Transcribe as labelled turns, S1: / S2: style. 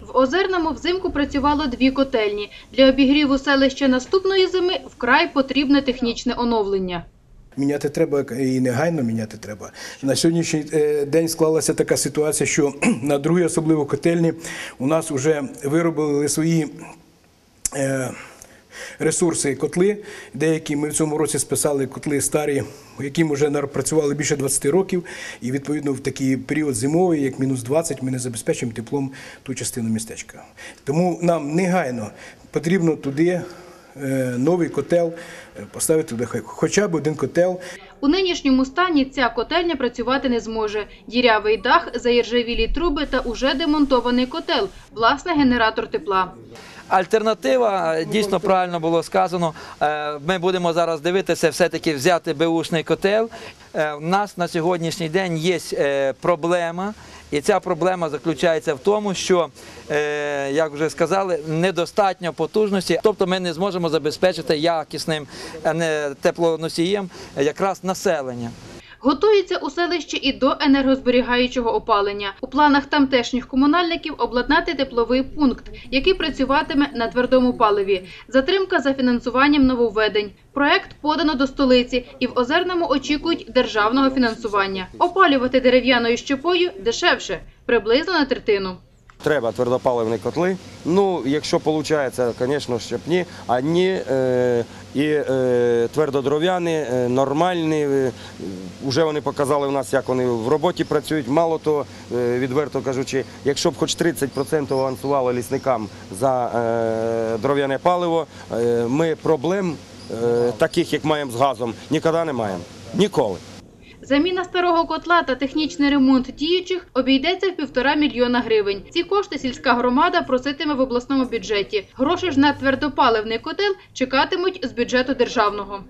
S1: В Озерному взимку працювало дві котельні. Для обігріву селища наступної зими вкрай потрібне технічне оновлення.
S2: Міняти треба і негайно міняти треба. На сьогоднішній е, день склалася така ситуація, що на другій, особливо котельні, у нас вже виробили свої е, ресурси і котли. Деякі ми в цьому році списали котли старі, яким вже працювали більше 20 років. І відповідно в такий період зимовий, як мінус 20, ми не забезпечуємо теплом ту частину містечка. Тому нам негайно потрібно туди. е, Новий котел е, поставити хоча б один котел,
S1: У нинішньому стані ця котельня працювати не зможе. Дірявий дах, заіржавілі труби та уже демонтований котел, власне генератор тепла.
S3: Альтернатива е, дійсно правильно було сказано. Е, Ми будемо зараз дивитися, все-таки взяти беушний котел. Е, У нас на сьогоднішній день є е, проблема, і ця проблема заключається в тому, що, е, як вже сказали, недостатньо потужності, тобто ми не зможемо забезпечити якісним е, теплоносієм якраз населення.
S1: Готується у селищі і до енергозберігаючого опалення. У планах тамтешніх комунальників обладнати тепловий пункт, який працюватиме на твердому паливі. Затримка за фінансуванням нововведень. Проект подано до столиці і в Озерному очікують державного фінансування. Опалювати дерев'яною щепою дешевше, приблизно на третину.
S4: Треба твердопаливні котли. Ну, якщо виходить, звісно, щепні, а ні е, і е, твердодров'яні, е, нормальні. Вже вони показали в нас, як вони в роботі працюють. Мало того, відверто кажучи, якщо б хоч 30% авансували лісникам за дров'яне паливо, ми проблем таких, як маємо з газом, ніколи не маємо. Ніколи.
S1: Заміна старого котла та технічний ремонт діючих обійдеться в півтора мільйона гривень. Ці кошти сільська громада проситиме в обласному бюджеті. Гроші ж на твердопаливний котел чекатимуть з бюджету державного.